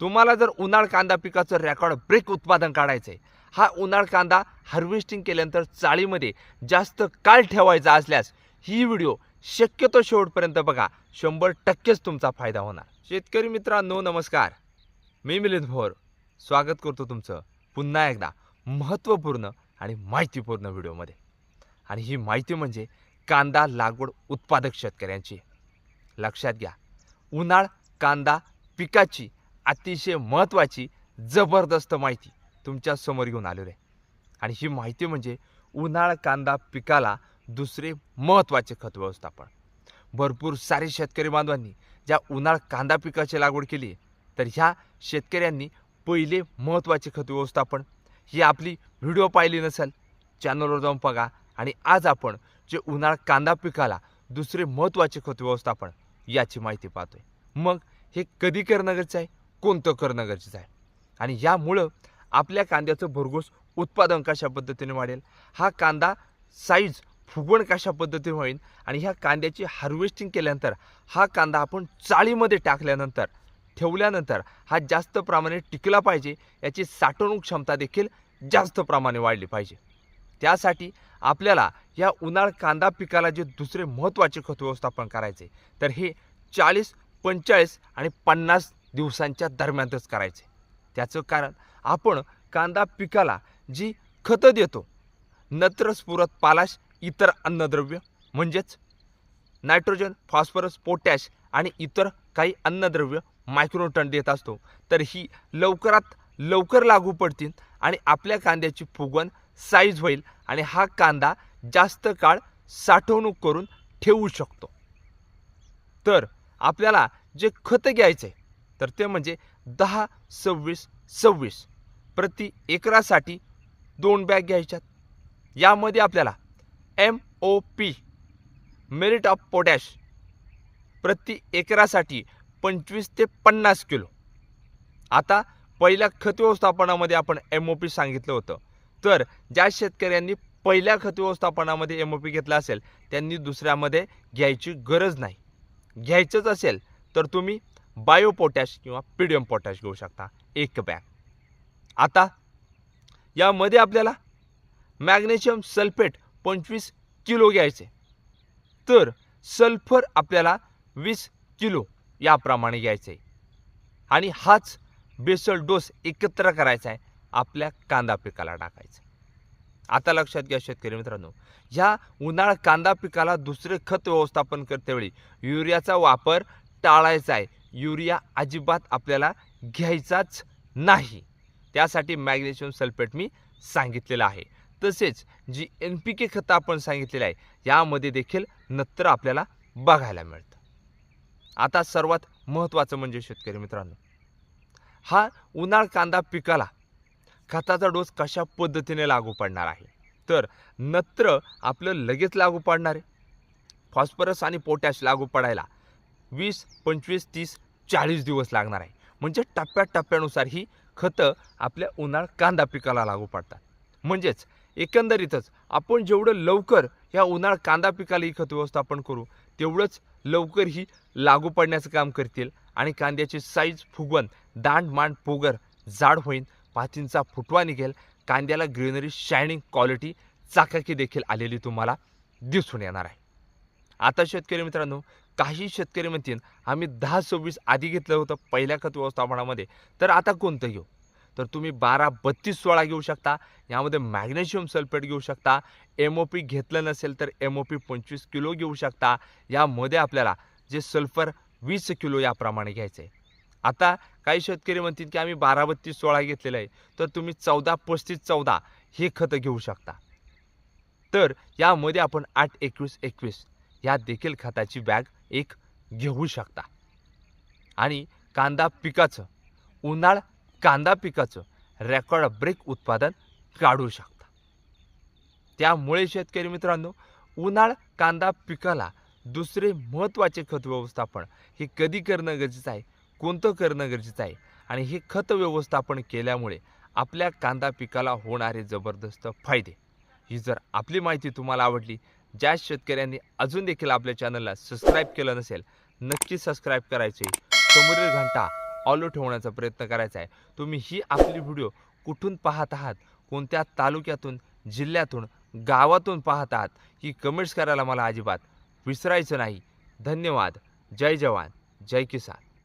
तुम्हाला जर उन्हाळ कांदा पिकाचं रेकॉर्ड ब्रेक उत्पादन काढायचं आहे हा उन्हाळ कांदा हार्वेस्टिंग केल्यानंतर चाळीमध्ये जास्त काळ ठेवायचा असल्यास ही व्हिडिओ शक्यतो शेवटपर्यंत बघा. शंभर टक्केच तुमचा फायदा होणार. शेतकरी मित्रांनो नमस्कार. मी मिलिंद भोर. स्वागत करतो तुमचं पुन्हा एकदा महत्त्वपूर्ण आणि माहितीपूर्ण व्हिडिओमध्ये आणि ही माहिती म्हणजे कांदा लागवड उत्पादक शेतकऱ्यांची. लक्षात घ्या. उन्हाळ कांदा पिकाची अतिशय महत्त्वाची जबरदस्त माहिती तुमच्यासमोर घेऊन आलेलो आहे. आणि ही माहिती म्हणजे उन्हाळ कांदा पिकाला दुसरे महत्त्वाचे खत व्यवस्थापन. भरपूर सारे शेतकरी बांधवांनी ज्या उन्हाळ कांदा पिकाची लागवड केली आहे, तर ह्या शेतकऱ्यांनी पहिले महत्त्वाचे खत व्यवस्थापन. ही आपली व्हिडिओ पाहिली नसेल चॅनलवर जाऊन बघा. आणि आज आपण जे उन्हाळ कांदा पिकाला दुसरे महत्त्वाचे खत व्यवस्थापन याची माहिती पाहतोय. मग हे कधी करणं गरजेचं आहे? कोणतं करणं गरजेचं आहे? आणि यामुळं आपल्या कांद्याचं भरघोस उत्पादन कशा पद्धतीने वाढेल? हा कांदा साईज फुगवण कशा पद्धतीने होईल? आणि ह्या कांद्याची हार्वेस्टिंग केल्यानंतर हा कांदा आपण चाळीमध्ये टाकल्यानंतर ठेवल्यानंतर हा जास्त प्रमाणे टिकला पाहिजे याची साठवणूक क्षमता देखील जास्त प्रमाणे वाढली पाहिजे. त्यासाठी आपल्याला या उन्हाळ कांदा पिकाला जे दुसरे महत्त्वाचे खत व्यवस्थापन करायचे तर हे चाळीस पंचेचाळीस आणि पन्नास दिवसांच्या दरम्यानच करायचे. त्याचं कारण आपण कांदा पिकाला जी खतं देतो नत्र स्फुरत पालाश इतर अन्नद्रव्य म्हणजेच नायट्रोजन फॉस्फरस पोटॅश आणि इतर काही अन्नद्रव्य मायक्रोटन देत असतो. तर ही लवकरात लवकर लागू पडतील आणि आपल्या कांद्याची फुगवण साईज होईल आणि हा कांदा जास्त काळ साठवणूक करून ठेवू शकतो. तर आपल्याला जे खतं घ्यायचे तर ते म्हणजे दहा सव्वीस सव्वीस. प्रति एकरासाठी दोन बॅग घ्यायच्यात. यामध्ये आपल्याला M O P merit of potash प्रति एकरासाठी पंचवीस ते पन्नास किलो. आता पहिल्या खत व्यवस्थापनामध्ये आपण एम ओ पी सांगितलं होतं. तर ज्या शेतकऱ्यांनी पहिल्या खत व्यवस्थापनामध्ये एम ओ पी घेतला असेल त्यांनी दुसऱ्यामध्ये घ्यायची गरज नाही. घ्यायचंच असेल तर तुम्ही बायो पोटॅश किंवा पीडियम पोटॅश घेऊ शकता. एक बॅग. आता यामध्ये आपल्याला मॅग्नेशियम सल्फेट पंचवीस किलो घ्यायचे. तर सल्फर आपल्याला वीस किलो याप्रमाणे घ्यायचे. आहे आणि हाच बेसल डोस एकत्र करायचा आहे आपल्या कांदा पिकाला टाकायचा. आता लक्षात घ्या शेतकरी मित्रांनो ह्या उन्हाळ कांदा पिकाला दुसरे खत व्यवस्थापन करतेवेळी युरियाचा वापर टाळायचा आहे. युरिया अजिबात आपल्याला घ्यायचाच नाही. त्यासाठी मॅग्नेशियम सल्फेट मी सांगितलेलं आहे. तसेच जी एन पी के खतं आपण सांगितलेलं आहे यामध्ये देखील नत्र आपल्याला बघायला मिळतं. आता सर्वात महत्त्वाचं म्हणजे शेतकरी मित्रांनो हा उन्हाळ कांदा पिकाला खताचा डोस कशा पद्धतीने लागू पडणार आहे? तर नत्र आपलं लगेच लागू पडणार आहे. फॉस्फरस आणि पोटॅश लागू पडायला वीस पंचवीस तीस चाळीस दिवस लागणार आहे. म्हणजे टप्प्याटप्प्यानुसार ही खतं आपल्या उन्हाळ कांदा पिकाला लागू पडतात. म्हणजेच एकंदरीतच आपण जेवढं लवकर ह्या उन्हाळ कांदा पिकाला ही खत व्यवस्थापन करू तेवढंच लवकर ही लागू पडण्याचं काम करतील आणि कांद्याची साईज फुगवण दांड मांड पोगर जाड होईल पातींचा फुटवा निघेल कांद्याला ग्रीनरी शायनिंग क्वालिटी चाकाकी देखील आलेली तुम्हाला दिसून येणार आहे. आता शेतकरी मित्रांनो काही शेतकरी म्हणतील आम्ही दहा सव्वीस आधी घेतलं होतं पहिल्या खत व्यवस्थापनामध्ये तर आता कोणतं घेऊ? तर तुम्ही बारा बत्तीस सोळा घेऊ शकता यामध्ये मॅग्नेशियम सल्फेट घेऊ शकता एम ओ पी घेतलं नसेल तर एम ओ पी पंचवीस किलो घेऊ शकता यामध्ये आपल्याला जे सल्फर वीस किलो याप्रमाणे घ्यायचं आहे. आता काही शेतकरी म्हणतील की आम्ही बारा बत्तीस सोळा घेतलेलं आहे तर तुम्ही चौदा पस्तीस चौदा हे खतं घेऊ शकता. तर यामध्ये आपण आठ एकवीस एकवीस या देखील खताची बॅग एक घेऊ शकता. आणि कांदा पिकाचं उन्हाळ कांदा पिकाचं रेकॉर्ड ब्रेक उत्पादन काढू शकता. त्यामुळे शेतकरी मित्रांनो उन्हाळ कांदा पिकाला दुसरे महत्त्वाचे खत व्यवस्थापन हे कधी करणं गरजेचं आहे कोणतं करणं गरजेचं आहे आणि हे खत व्यवस्थापन केल्यामुळे आपल्या कांदा पिकाला होणारे जबरदस्त फायदे. ही जर आपली माहिती तुम्हाला आवडली ज्या शेतकऱ्यांनी अजून देखील आपल्या चॅनलला सबस्क्राईब केलं नसेल नक्की सबस्क्राईब करायचे. समोरील घंटा ऑलो ठेवण्याचा प्रयत्न करायचा आहे. तुम्ही ही आपली व्हिडिओ कुठून पाहत आहात? कोणत्या तालुक्यातून जिल्ह्यातून गावातून पाहत आहात? ही कमेंट्स करायला मला अजिबात विसरायचं नाही. धन्यवाद. जय जवान. जय किसान.